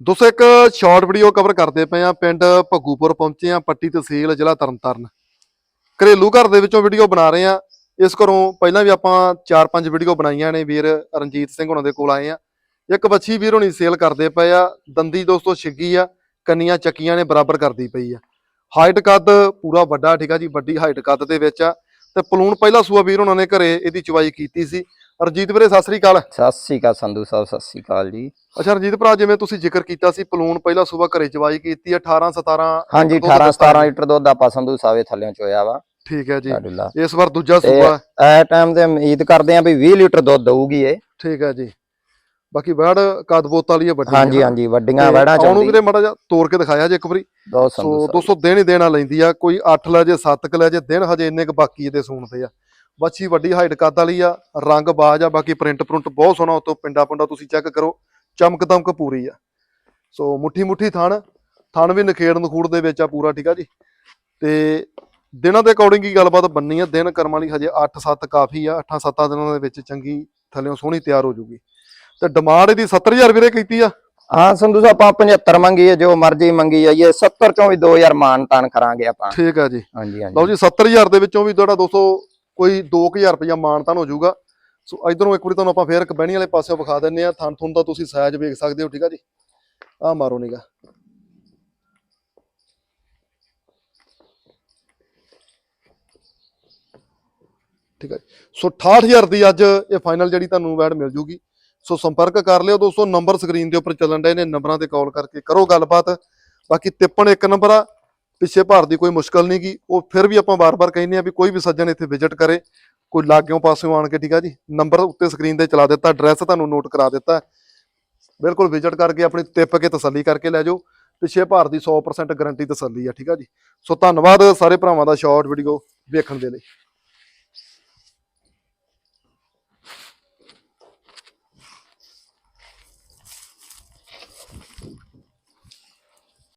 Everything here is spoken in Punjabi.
ਦੋਸਤੋ, ਇੱਕ ਸ਼ਾਰਟ ਵੀਡੀਓ ਕਵਰ ਕਰਦੇ ਪਏ ਆ ਪਿੰਡ ਭੱਗੂਪੁਰ ਪਹੁੰਚੇ ਆ ਪੱਟੀ ਤਹਿਸੀਲ ਜ਼ਿਲ੍ਹਾ ਤਰਨਤਾਰਨ। ਘਰੇਲੂ ਘਰ ਦੇ ਵਿੱਚੋਂ ਵੀਡੀਓ ਬਣਾ ਰਹੇ ਆ ਇਸ ਘਰੋਂ ਪਹਿਲਾਂ ਵੀ ਆਪਾਂ 4-5 ਵੀਡੀਓ ਬਣਾਈਆਂ ਨੇ, ਵੀਰ ਰਣਜੀਤ ਸਿੰਘ ਹੁਣਾਂ ਦੇ ਕੋਲ ਆਏ ਆ ਇੱਕ ਬੱਚੀ ਵੀਰ ਹੁਣੀ ਸੇਲ ਕਰਦੇ ਪਏ ਆ। ਦੰਦੀ ਦੋਸਤੋ ਛਿੱਗੀ ਆ, ਕੰਨੀਆਂ ਚੱਕੀਆਂ ਨੇ, ਬਰਾਬਰ ਕਰਦੀ ਪਈ ਆ। ਹਾਈਟ ਕੱਦ ਪੂਰਾ ਵੱਡਾ, ਠੀਕ ਆ ਜੀ, ਵੱਡੀ ਹਾਈਟ ਕੱਦ ਦੇ ਵਿੱਚ ਆ। ਤੇ ਪਲੂਣ ਪਹਿਲਾ ਸੂਆ ਵੀਰ ਉਹਨਾਂ ਨੇ ਘਰੇ ਇਹਦੀ ਚਵਾਈ ਕੀਤੀ ਸੀ। ਰਣਜੀਤ ਵੀਰੇ ਸਤਿ ਸ੍ਰੀ ਅਕਾਲ। ਸਤਿ ਸ੍ਰੀ ਅਕਾਲ ਸੰਧੂ ਸਾਹਿਬ ਸਤਿ ਸ੍ਰੀ ਅਕਾਲ ਜੀ। ਅੱਛਾ ਰਣਜੀਤ ਭਰਾ ਜਿਵੇਂ ਤੁਸੀਂ ਜ਼ਿਕਰ ਕੀਤਾ ਸੀ ਪਲੂਣ ਪਹਿਲਾ ਸੂਬਾ ਘਰੇ ਚਵਾਈ ਕੀਤੀ ਆ 18 17 ਹਾਂਜੀ ਦੁੱਧ 18 ਦਿੱਤਾ 17 ਲੀਟਰ ਦੁੱਧ ਆਪਾਂ ਸੰਧੂ ਸਾਹਿਬ ਦੇ ਥੱਲਿਓਂ ਚੋਇਆ ਵਾ। ਠੀਕ ਹੈ ਜੀ। ਇਸ ਵਾਰ ਦੂਜਾ ਤੇ ਸੂਬਾ। ਐ ਟਾਈਮ ਤੇ ਉਮੀਦ ਕਰਦੇ ਆਂ ਵੀ 20 ਲੀਟਰ ਦੁੱਧ ਦਊਗੀ ਇਹ। ਠੀਕ ਹੈ ਜੀ। ਬਾਕੀ ਵੜ ਕਦਬੋਤ ਵਾਲੀ ਹੈ ਵੱਡੀ ਹਾਂਜੀ। ਹਾਂਜੀ ਵੱਡੀਆਂ ਤੇ ਵੜਾ ਉਹਨੂੰ ਚਾਉਂਦੀ ਵੀਰੇ ਮੜਾ ਜਾ ਤੋੜ ਕੇ ਦਿਖਾਇਆ ਜੇ ਇੱਕ ਵਾਰੀ। ਸੋ ਸੰਧੂ ਸਾਹਿਬ। ਦੋਸਤੋ ਦਿਨ ਹੀ ਦੇਣਾ ਲੈਂਦੀ ਆ ਕੋਈ 8 ਲੈ ਜੇ 7 ਕ ਲੈ ਜੇ ਦਿਨ ਹਜੇ ਇੰਨੇ ਕ ਬਾਕੀ ਇਹਦੇ ਸੂਣਦੇ ਆ। ਬੱਚੀ ਵੱਡੀ ਹਾਈਟ ਕੱਦ ਵਾਲੀ ਆ ਰੰਗ ਬਾਜ ਆ ਬਾਕੀ ਪ੍ਰਿੰਟ ਪ੍ਰਿੰਟ ਬਹੁਤ ਸੋਹਣਾ ਉਤੋਂ ਪਿੰਡਾ ਪਿੰਡਾ ਤੁਸੀਂ ਚੈੱਕ ਕਰੋ ਚਮਕ ਦਮਕ ਪੂਰੀ ਆ। ਸੋ ਮੁੱਠੀ ਮੁੱਠੀ ਥਣ ਥਣ ਵੀ ਨਖੇੜ ਨਖੂੜ ਦੇ ਵਿੱਚ ਆ ਪੂਰਾ ਠੀਕ ਆ ਜੀ? ਤੇ ਦਿਨਾਂ ਦੇ ਅਕੋਰਡਿੰਗ ਹੀ ਗੱਲਬਾਤ ਬੰਨੀ ਆ ਦਿਨ ਕਰਮਾਂ ਲਈ ਹਜੇ 8-7 ਕਾਫੀ ਆ 8-7 ਦਿਨਾਂ ਦੇ ਵਿੱਚ ਚੰਗੀ ਥੱਲਿਓਂ ਸੋਹਣੀ ਤਿਆਰ ਹੋ ਜੂਗੀ। ਤੇ ਡਿਮਾਂਡ ਇਹਦੀ 70000 ਵੀਰੇ ਕੀਤੀ ਆ? ਹਾਂ ਸੰਧੂ ਸਾਹਿਬ ਆਪਾਂ 75 ਮੰਗੀ ਹੈ ਜੋ ਮਰਜ਼ੀ ਮੰਗੀ ਜਾਈਏ 70 ਚੋਂ ਵੀ 2000 ਮਾਨ ਤਾਨ ਕਰਾਂਗੇ ਆਪਾਂ। ਠੀਕ ਆ ਜੀ। ਹਾਂਜੀ ਲਓ ਹਾਂਜੀ ਜੀ 70000 ਦੇ ਵਿੱਚੋਂ ਵੀ ਤੁਹਾਡਾ ਦੋਸਤੋ ਕੋਈ 2000 ਰੁਪਇਆ ਮਾਨਤਾਨ ਹੋ ਜਾਊਗਾ। ਸੋ ਇਧਰੋਂ ਇੱਕ ਵਾਰੀ ਤੁਹਾਨੂੰ ਆਪਾਂ ਫੇਰ ਇੱਕ ਬਹਿਣੀ ਵਾਲੇ ਪਾਸਿਓਂ ਵਿਖਾ ਦਿੰਨੇ ਆ ਥਣ ਥੁਣ ਦਾ ਤੁਸੀਂ ਸਾਈਜ਼ ਵੇਖ ਸਕਦੇ ਹੋ, ਠੀਕ ਆ ਜੀ? ਆ ਮਾਰੋ ਨਿਗਾ ਠੀਕ ਹੈ ਜੀ। ਸੋ 68000 ਦੀ ਅੱਜ ਇਹ ਫਾਈਨਲ ਜਿਹੜੀ ਤੁਹਾਨੂੰ ਵੈਡ ਮਿਲ ਜੂਗੀ। ਸੋ ਸੰਪਰਕ ਕਰ ਲਿਓ ਦੋਸਤੋ, ਨੰਬਰ ਸਕਰੀਨ ਦੇ ਉੱਪਰ ਚੱਲਣ ਡਏ ਨੇ, ਨੰਬਰਾਂ ਤੇ ਕਾਲ ਕਰਕੇ ਕਰੋ ਗੱਲਬਾਤ। ਬਾਕੀ ਤਿੱਪਣ ਇੱਕ ਨੰਬਰ ਆ ਪਿੱਛੇ ਭਾਰ ਦੀ ਕੋਈ ਮੁਸ਼ਕਲ ਨਹੀਂ ਗੀ। ਉਹ ਫਿਰ ਵੀ ਆਪਾਂ ਬਾਰ-ਬਾਰ ਕਹਿੰਦੇ ਆ ਵੀ ਕੋਈ ਵੀ ਸੱਜਣ ਇੱਥੇ ਵਿਜ਼ਿਟ ਕਰੇ, ਕੋਈ ਲਾਗਿਓਂ ਪਾਸਿਓਂ ਆਣ ਕੇ, ਠੀਕ ਆ ਜੀ? ਨੰਬਰ ਉੱਤੇ ਸਕਰੀਨ ਤੇ ਚਲਾ ਦਿੱਤਾ ਐਡਰੈਸ ਤੁਹਾਨੂੰ ਨੋਟ ਕਰਾ ਦਿੱਤਾ। ਬਿਲਕੁਲ ਵਿਜ਼ਿਟ ਕਰਕੇ ਆਪਣੀ ਤਿੱਪ ਕੇ ਤਸੱਲੀ ਕਰਕੇ ਲੈ ਜਾਓ। ਪਿੱਛੇ ਭਾਰ ਦੀ 100% ਗਾਰੰਟੀ ਤਸੱਲੀ ਆ, ਠੀਕ ਆ ਜੀ? ਸੋ ਧੰਨਵਾਦ ਸਾਰੇ ਭਰਾਵਾਂ ਦਾ ਸ਼ਾਰਟ ਵੀਡੀਓ ਵੇਖਣ ਦੇ ਲਈ।